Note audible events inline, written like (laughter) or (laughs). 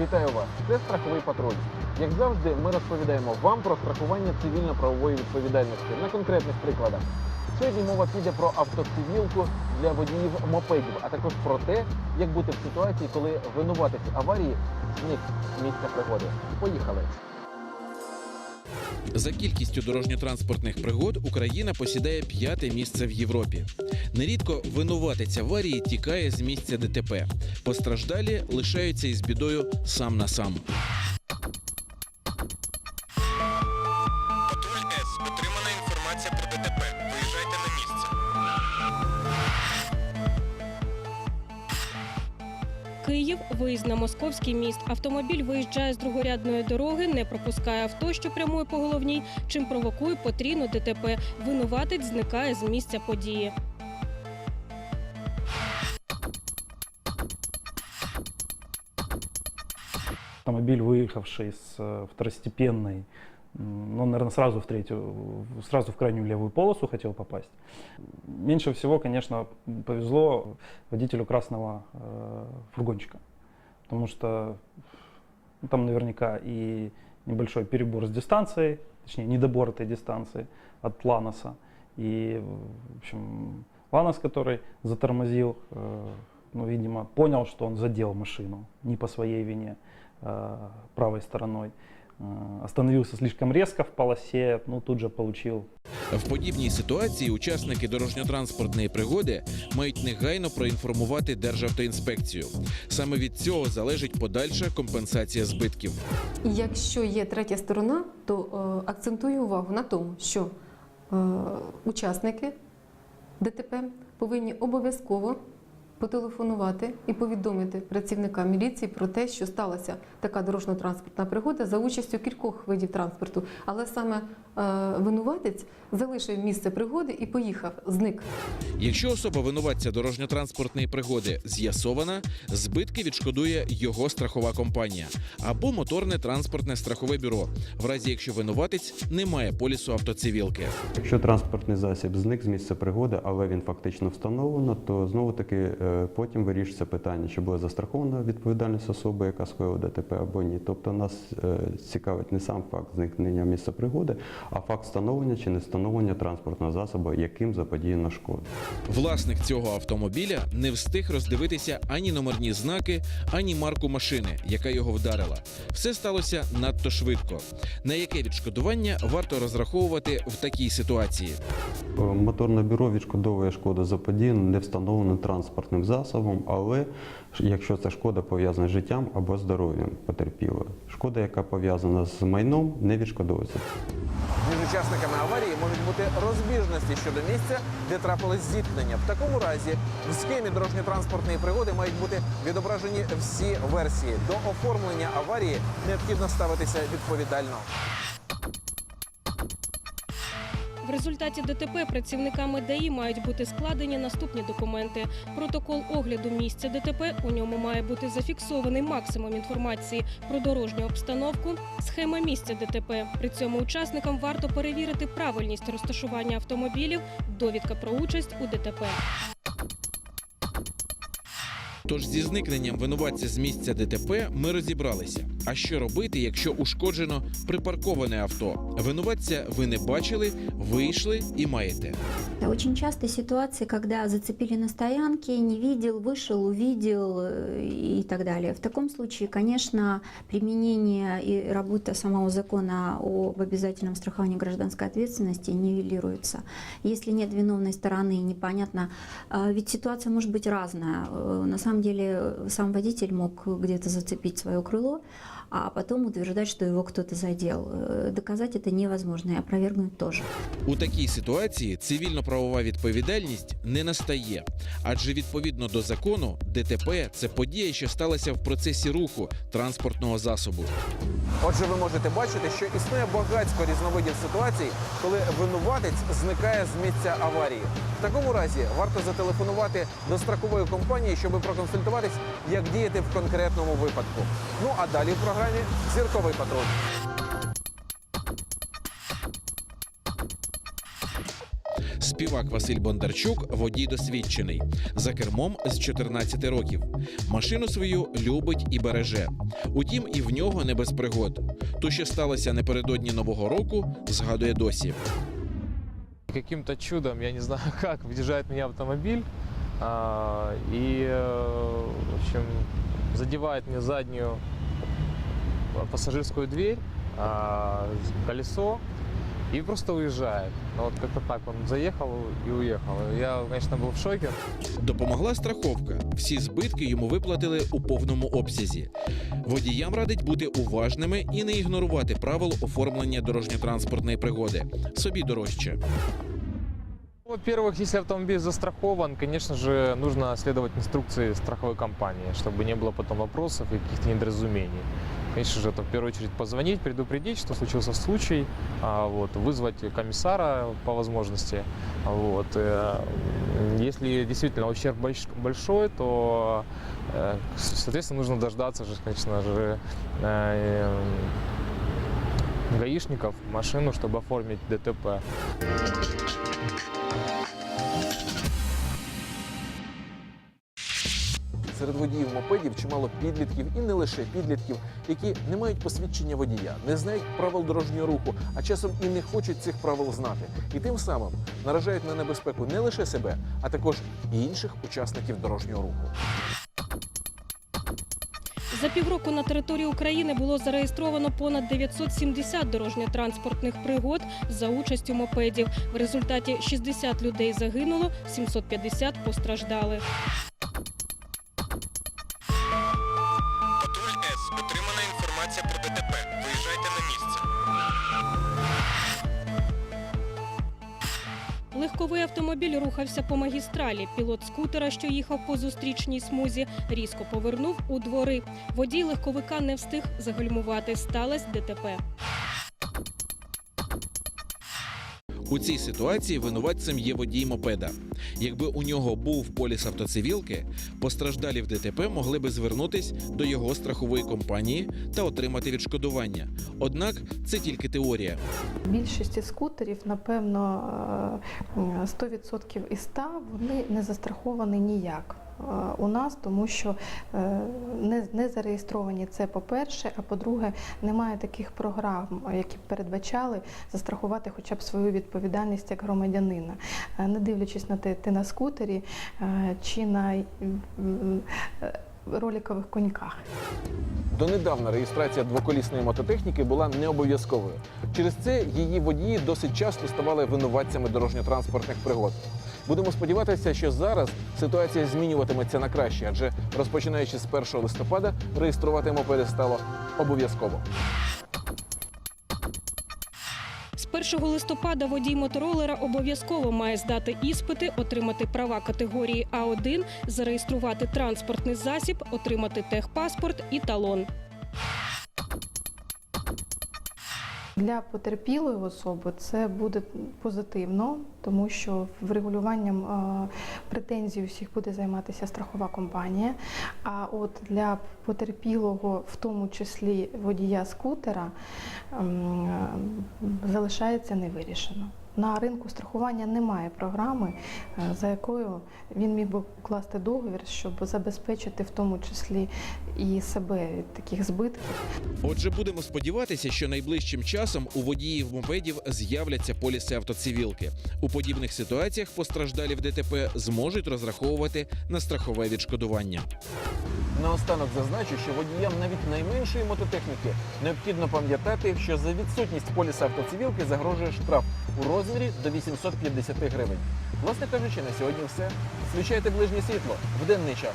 Вітаю вас! Це страховий патруль. Як завжди, ми розповідаємо вам про страхування цивільно-правової відповідальності на конкретних прикладах. Сьогодні мова піде про автоцивілку для водіїв мопедів, а також про те, як бути в ситуації, коли винуватець аварії зник з місця пригоди. Поїхали! За кількістю дорожньо-транспортних пригод Україна посідає п'яте місце в Європі. Нерідко винуватець аварії тікає з місця ДТП. Постраждалі лишаються із бідою сам на сам. Київ, виїзд на московський міст. Автомобіль виїжджає з другорядної дороги, не пропускає авто, що прямує по головній, чим провокує потрійну ДТП. Винуватець зникає з місця події. Автомобиль, выехавший с э, второстепенной, ну, наверное, сразу в третью, сразу в крайнюю левую полосу хотел попасть. Меньше всего, конечно, повезло водителю красного э, фургончика, потому что ну, там наверняка и небольшой перебор с дистанцией, точнее, недобор этой дистанции от Ланоса. И, в общем, Ланос, который затормозил, э, ну, видимо, понял, что он задел машину не по своей вине э, правой стороной. Э, Остановился слишком резко в полосе, ну, тут же получил В подібній ситуації учасники дорожньо-транспортної пригоди мають негайно проінформувати Державтоінспекцію. Саме від цього залежить подальша компенсація збитків. Якщо є третя сторона, то е, акцентую увагу на тому, що е, учасники ДТП повинні обов'язково потелефонувати і повідомити працівника міліції про те, що сталася така дорожньо-транспортна пригода за участю кількох видів транспорту. Але саме винуватець залишив місце пригоди і поїхав, зник. Якщо особа винуватця дорожньо-транспортної пригоди з'ясована, збитки відшкодує його страхова компанія або моторне транспортне страхове бюро, в разі якщо винуватець не має полісу автоцивілки. Якщо транспортний засіб зник з місця пригоди, але він фактично встановлено, то знову таки е, потім вирішується питання, чи була застрахована відповідальність особи, яка скоїла ДТП або ні. Тобто нас е, цікавить не сам факт зникнення місця пригоди, а факт встановлення чи не встановлення транспортного засобу, яким заподіяно шкоду. Власник цього автомобіля не встиг роздивитися ані номерні знаки, ані марку машини, яка його вдарила. Все сталося надто швидко. На яке відшкодування варто розраховувати в такій ситуації? Е, Моторне бюро відшкодовує шкоду заподіяну не встановленим транспортним засобом, але якщо ця шкода пов'язана з життям або здоров'ям потерпілого. Шкода, яка пов'язана з майном, не відшкодовується. Між учасниками аварії можуть бути розбіжності щодо місця, де трапилось зіткнення. В такому разі в схемі дорожньо-транспортної пригоди мають бути відображені всі версії. До оформлення аварії необхідно ставитися відповідально. В результаті ДТП працівниками ДАІ мають бути складені наступні документи: протокол огляду місця ДТП. У ньому має бути зафіксований максимум інформації про дорожню обстановку, схема місця ДТП. При цьому учасникам варто перевірити правильність розташування автомобілів, довідка про участь у ДТП. Тож зі зникненням винуватця з місця ДТП ми розібралися. А що робити, якщо ушкоджено припарковане авто? Винуватця ви не бачили, вийшли і маєте. Да, Очень часто ситуации, когда зацепили на стоянке, не видел, вышел, увидел э, и так далее. В таком случае, конечно, применение и работа самого закона об обязательном страховании гражданской ответственности нивелируется. Если нет виновной стороны, непонятно, а, ведь ситуация может быть разная. Э, На самом деле э, сам водитель мог где-то зацепить свое крыло, а потом утверждать, что его кто-то задел. Э, Доказать это невозможно и опровергнуть тоже. У такій ситуації цивільно-правова відповідальність не настає, адже відповідно до закону ДТП це подія, що сталася в процесі руху транспортного засобу. Отже, ви можете бачити, що існує багатько різновидів ситуацій, коли винуватець зникає з місця аварії. В такому разі варто зателефонувати до страхової компанії, щоб проконсультуватись, як діяти в конкретному випадку. Ну а далі в програмі зірковий патруль. Співак Василь Бондарчук водій досвідчений. За кермом з 14 років. Машину свою любить і береже. Утім, і в нього не без пригод. То, що сталося напередодні нового року, згадує досі. Каким-то чудом, я не знаю (laughs) как, въезжает в меня автомобиль а, и, э, в общем, задевает мне заднюю пассажирскую дверь, а, колесо и просто уезжает. Ну, Вот как-то так он заехал и уехал. Я, конечно, был в шоке. Допомогла страховка. Всі збитки йому виплатили у повному обсязі. Водіям радить бути уважними і не ігнорувати правил оформлення дорожньо-транспортної пригоди. Собі дорожче. Во-первых, если автомобиль застрахован, конечно же, нужно следовать инструкции страховой компании, чтобы не было потом вопросов и каких-то недоразумений. Конечно же, это в первую очередь позвонить, предупредить, что случился случай, а, вот, вызвать комиссара по возможности. Вот. э, Если действительно ущерб больш- большой, то, э, соответственно, нужно дождаться, же, конечно же, э, гаишников, машину, чтобы оформить ДТП. Серед водіїв мопедів чимало підлітків і не лише підлітків, які не мають посвідчення водія, не знають правил дорожнього руху, а часом і не хочуть цих правил знати. І тим самим наражають на небезпеку не лише себе, а також і інших учасників дорожнього руху. За півроку на території України було зареєстровано понад 970 дорожньо-транспортних пригод за участю мопедів. В результаті 60 людей загинуло, 750 постраждали. Легковий автомобіль рухався по магістралі. Пілот скутера, що їхав по зустрічній смузі, різко повернув у двори. Водій легковика не встиг загальмувати. Сталось ДТП. У цій ситуації винуватцем є водій мопеда. Якби у нього був поліс автоцивілки, постраждалі в ДТП могли би звернутись до його страхової компанії та отримати відшкодування. Однак це тільки теорія. Більшості скутерів, напевно, е, 100% із 100 вони не застраховані ніяк. Е, У нас, тому що е, не, зареєстровані це по-перше, а по-друге, немає таких програм, які б передбачали застрахувати хоча б свою відповідальність як громадянина. Е, Не дивлячись на те, ти на скутері чи на м, роликових коньках. Донедавна реєстрація двоколісної мототехніки була не обов'язковою. Через це її водії досить часто ставали винуватцями дорожньо-транспортних пригод. Будемо сподіватися, що зараз ситуація змінюватиметься на краще, адже розпочинаючи з 1 листопада реєструвати мопеди стало обов'язково. З 1 листопада водій моторолера обов'язково має здати іспити, отримати права категорії А1, зареєструвати транспортний засіб, отримати техпаспорт і талон. Для потерпілої особи це буде позитивно, тому що врегулюванням е, претензій усіх буде займатися страхова компанія. А от для потерпілого, в тому числі водія скутера, ем, залишається невирішено. На ринку страхування немає програми, е, за якою він міг би укласти договір, щоб забезпечити в тому числі і себе від таких збитків. Отже, будемо сподіватися, що найближчим часом у водіїв мопедів з'являться поліси автоцивілки. У подібних ситуаціях постраждалі в ДТП зможуть розраховувати на страхове відшкодування. Наостанок зазначу, що водіям навіть найменшої мототехніки необхідно пам'ятати, що за відсутність поліса автоцивілки загрожує штраф у розмірі до 850 гривень. Власне кажучи, на сьогодні все. Включайте ближнє світло в денний час.